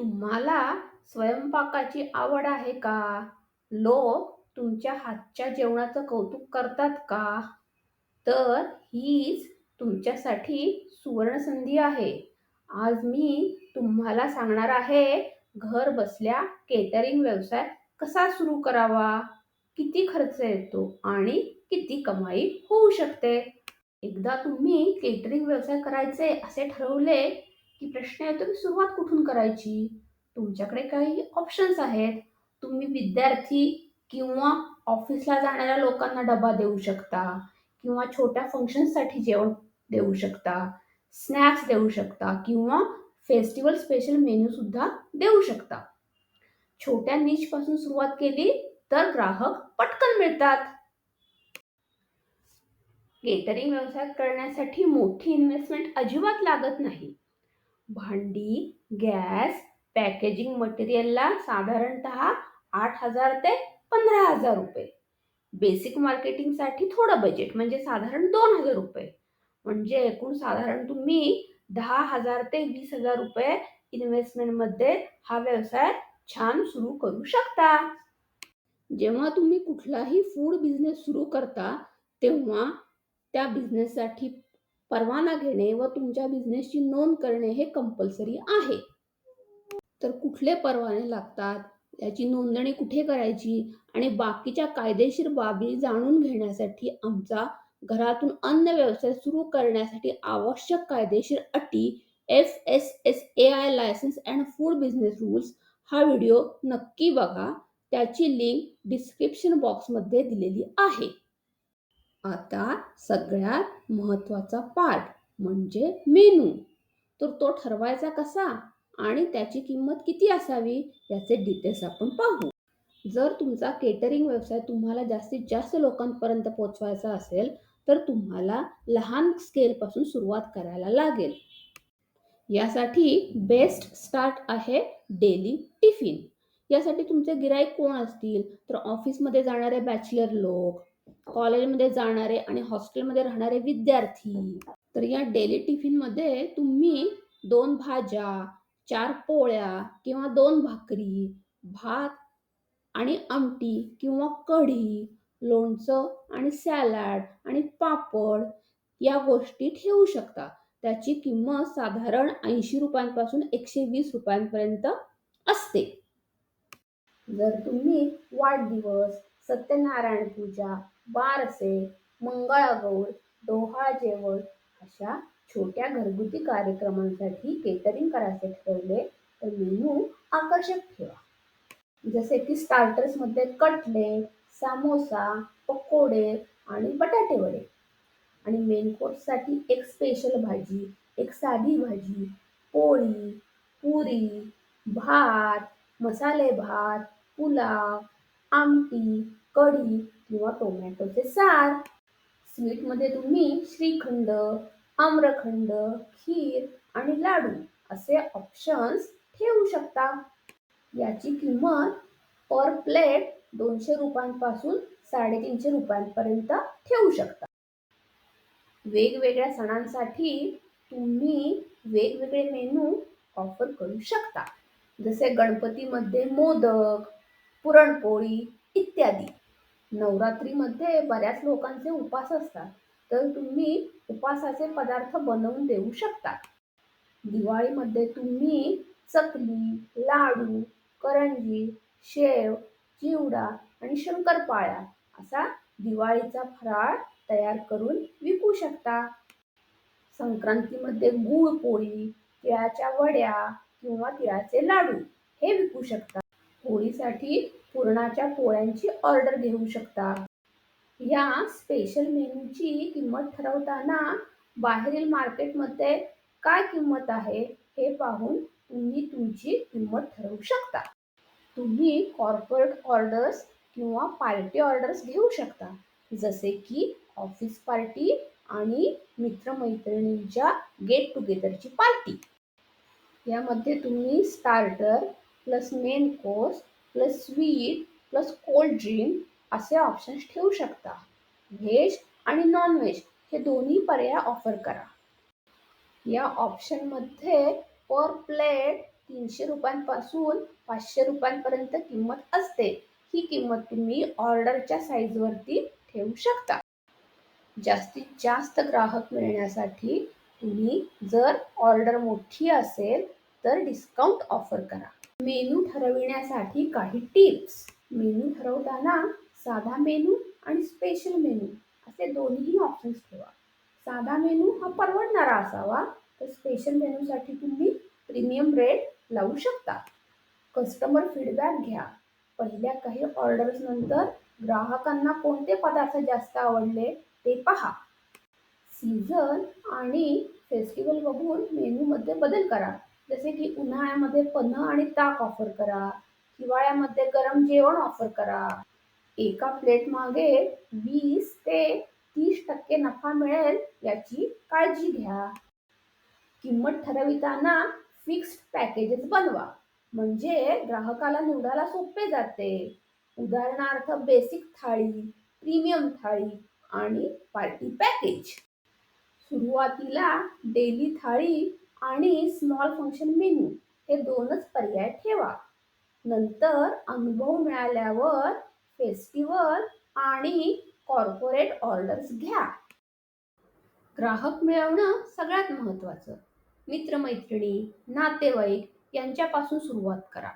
तुम्हाला स्वयंपाकाची आवड आहे का? लोक तुमच्या हातच्या जेवणाचं कौतुक करतात का? तर हीच तुमच्यासाठी सुवर्णसंधी आहे. आज मी तुम्हाला सांगणार आहे घर बसल्या केटरिंग व्यवसाय कसा सुरू करावा, किती खर्च येतो आणि किती कमाई होऊ शकते. एकदा तुम्ही केटरिंग व्यवसाय करायचे असे ठरवले की प्रश्न येतो की सुरुवात कुठून करायची? तुमच्याकडे काही ऑप्शन्स आहेत. तुम्ही विद्यार्थी किंवा ऑफिसला जाणाऱ्या लोकांना डबा देऊ शकता किंवा छोट्या फंक्शनसाठी जेवण देऊ शकता, स्नॅक्स देऊ शकता किंवा फेस्टिवल स्पेशल मेन्यू सुद्धा देऊ शकता. छोट्या निचपासून सुरुवात केली तर ग्राहक पटकन मिळतात. केटरिंग व्यवसाय करण्यासाठी मोठी इन्व्हेस्टमेंट अजिबात लागत नाही. भांडी, गॅस, पॅकेजिंग मटेरियलला साधारणतः आठ हजार ते पंधरा हजार रुपये. बेसिक मार्केटिंगसाठी थोडं बजेट म्हणजे साधारण दोन हजार रुपये. म्हणजे एकूण साधारण तुम्ही दहा हजार ते वीस हजार रुपये इन्व्हेस्टमेंटमध्ये हा व्यवसाय छान सुरू करू शकता. जेव्हा तुम्ही कुठलाही फूड बिझनेस सुरू करता तेव्हा त्या बिझनेससाठी परवाना घेणे व तुमच्या बिझनेसची नोंद करणे हे कंपल्सरी आहे. तर कुठले परवाने लागतात, याची नोंदणी कुठे करायची आणि बाकीच्या कायदेशीर बाबी जाणून घेण्यासाठी आमचा घरातून अन्न व्यवसाय सुरू करण्यासाठी आवश्यक कायदेशीर अटी F S S A I licence and food business rules हा व्हिडिओ नक्की बघा. त्याची लिंक डिस्क्रिप्शन बॉक्समध्ये दिलेली आहे. आता सगळ्यात महत्त्वाचा पार्ट म्हणजे मेनू. तर तो ठरवायचा कसा आणि त्याची किंमत किती असावी याचे डिटेल्स आपण पाहू. जर तुमचा केटरिंग व्यवसाय तुम्हाला जास्तीत जास्त लोकांपर्यंत पोचवायचा असेल तर तुम्हाला लहान स्केलपासून सुरुवात करायला लागेल. यासाठी बेस्ट स्टार्ट आहे डेली टिफिन. यासाठी तुमचे गिराईक कोण असतील तर ऑफिसमध्ये जाणारे बॅचलर लोक, कॉलेजमध्ये जाणारे आणि हॉस्टेलमध्ये राहणारे विद्यार्थी. तर या डेली टिफिनमध्ये तुम्ही दोन भाज्या, चार पोळ्या किंवा दोन भाकरी, भात आणि आमटी किंवा कढी, लोणचं आणि सॅलड आणि पापड या गोष्टी ठेवू शकता. त्याची किंमत साधारण ऐंशी रुपयांपासून एकशे वीस रुपयांपर्यंत असते. जर तुम्ही वाढदिवस, सत्यनारायण पूजा, बारसे, मंगळागौर, डोहाळ जेवण अशा छोट्या घरगुती कार्यक्रमांसाठी केटरिंग करायचे ठरवले तर मेनू आकर्षक ठेवा. जसे की स्टार्टर्समध्ये कटलेट, सामोसा पकोडे आणि बटाटे वडे. आणि मेन कोर्ससाठी एक स्पेशल भाजी, एक साधी भाजी, पोळी, पुरी, भात, मसाले भात, पुलाव, आमटी, कढी किंवा टोमॅटोचे सार. स्वीटमध्ये तुम्ही श्रीखंड, आम्रखंड, खीर आणि लाडू असे ऑप्शन्स ठेवू शकता. याची किंमत पर प्लेट दोनशे रुपयांपासून साडेतीनशे रुपयांपर्यंत ठेवू शकता. वेगवेगळ्या सणांसाठी तुम्ही वेगवेगळे मेनू ऑफर करू शकता. जसे गणपतीमध्ये मोदक, पुरणपोळी इत्यादी. नवरात्रीमध्ये बऱ्याच लोकांचे उपास असतात तर तुम्ही उपासाचे पदार्थ बनवून देऊ शकता. दिवाळीमध्ये तुम्ही चकली, लाडू, करंजी, शेव, चिवडा आणि शंकरपाळ्या असा दिवाळीचा फराळ तयार करून विकू शकता. संक्रांतीमध्ये गुळपोळी, तिळाच्या वड्या किंवा तिळाचे लाडू हे विकू शकता. होळीसाठी पुरणाच्या पोळ्यांची ऑर्डर घेऊ शकता. या स्पेशल मेनूची किंमत ठरवताना बाहेरील मार्केटमध्ये काय किंमत आहे हे पाहून तुम्ही तुमची किंमत ठरवू शकता. तुम्ही कॉर्पोरेट ऑर्डर्स किंवा पार्टी ऑर्डर्स घेऊ शकता. जसे की ऑफिस पार्टी आणि मित्रमैत्रिणींच्या गेट टुगेदरची पार्टी. यामध्ये तुम्ही starter plus main course plus sweet plus cold drink असे ऑप्शन्स ठेवू शकता. व्हेज आणि नॉन व्हेज हे दोन्ही पर्याय ऑफर करा. या ऑप्शनमध्ये पर प्लेट तीनशे रुपयांपासून पाचशे रुपयांपर्यंत किंमत असते ही किंमत तुम्ही ऑर्डरच्या साईजवरती ठेवू शकता जास्तीत जास्त ग्राहक मिळण्यासाठी तुम्ही जर ऑर्डर मोठी असेल तर डिस्काउंट ऑफर करा मेनू ठरविण्यासाठी काही टिप्स. मेनू ठरवताना साधा मेनू आणि स्पेशल मेनू असे दोन्ही ऑप्शन्स ठेवा. साधा मेनू हा परवडणारा असावा तर स्पेशल मेनूसाठी तुम्ही प्रीमियम रेट लावू शकता. कस्टमर फीडबॅक घ्या. पहिल्या काही ऑर्डर्स नंतर ग्राहकांना कोणते पदार्थ जास्त आवडले ते पहा. सीझन आणि फेस्टिवल बघून मेनूमध्ये बदल करा. जसे की उन्हाळ्यामध्ये पन्ह आणि ताक ऑफर करा हिवाळ्यामध्ये गरम जेवण ऑफर करा. एका प्लेट मागे वीस ते तीस टक्के नफा मिळेल याची काळजी घ्या. किंमत ठरविताना फिक्स्ड पॅकेजेस बनवा म्हणजे ग्राहकाला निवडायला सोपे जाते. उदाहरणार्थ बेसिक थाळी प्रीमियम थाळी आणि पार्टी पॅकेज सुरुवातीला डेली थाळी आणि स्मॉल फंक्शन मेनू हे दोनच पर्याय ठेवा. नंतर अनुभव मिळाल्यावर फेस्टिवल आणि कॉर्पोरेट ऑर्डर्स घ्या. ग्राहक मिळवणं सगळ्यात महत्त्वाचं. मित्रमैत्रिणी नातेवाईक यांच्यापासून सुरुवात करा.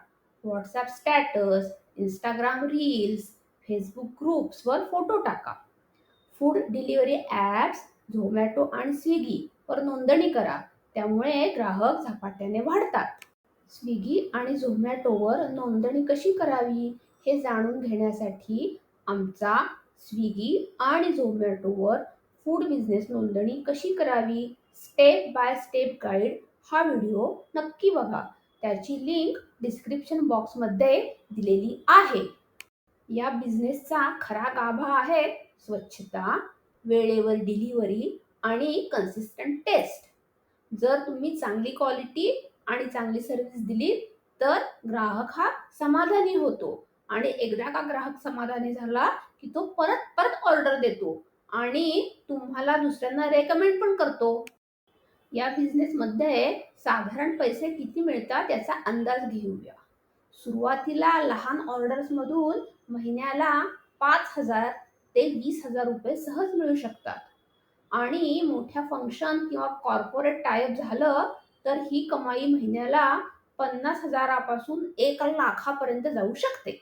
WhatsApp status Instagram reels Facebook ग्रुप्सवर photo टाका. फूड डिलिव्हरी ॲप्स झोमॅटो आणि स्विगीवर नोंदणी करा. त्यामुळे ग्राहक झपाट्याने वाढतात. स्विगी आणि झोमॅटोवर नोंदणी कशी करावी हे जाणून घेण्यासाठी आमचा स्विगी आणि झोमॅटोवर फूड बिझनेस नोंदणी कशी करावी स्टेप बाय स्टेप गाईड हा व्हिडिओ नक्की बघा. त्याची लिंक डिस्क्रिप्शन बॉक्समध्ये दिलेली आहे. या बिझनेसचा खरा गाभा आहे स्वच्छता वेळेवर डिलिव्हरी आणि कन्सिस्टंट टेस्ट जर तुम्ही चांगली क्वालिटी आणि चांगली सर्व्हिस दिली तर ग्राहक हा समाधानी होतो. आणि एकदा का ग्राहक समाधानी झाला की तो परत परत ऑर्डर देतो आणि तुम्हाला दुसऱ्यांना रेकमेंड पण करतो. या बिझनेसमध्ये साधारण पैसे किती मिळतात याचा अंदाज घेऊया. सुरुवातीला लहान ऑर्डर्समधून महिन्याला पाच हजार ते वीस हजार रुपये सहज मिळू शकतात. आणि मोठ्या फंक्शन किंवा कॉर्पोरेट टायप झालं तर ही कमाई महिन्याला पन्नास हजारापासून एक लाखापर्यंत जाऊ शकते.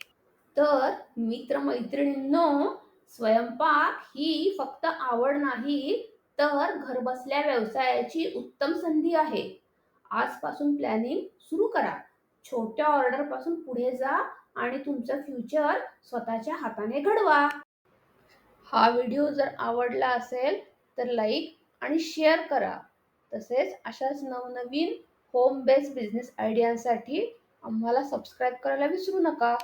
तर मित्रमैत्रिणींनो स्वयंपाक ही फक्त आवड नाही तर घरबसल्या व्यवसायाची उत्तम संधी आहे. आजपासून प्लॅनिंग सुरू करा. छोट्या ऑर्डरपासून पुढे जा आणि तुमचं फ्युचर स्वतःच्या हाताने घडवा. हा व्हिडिओ जर आवडला असेल तर लाईक आणि शेअर करा. तसेच अशाच नवनवीन होम बेस्ड बिझनेस आयडियांसाठी आम्हाला सबस्क्राईब करायला विसरू नका.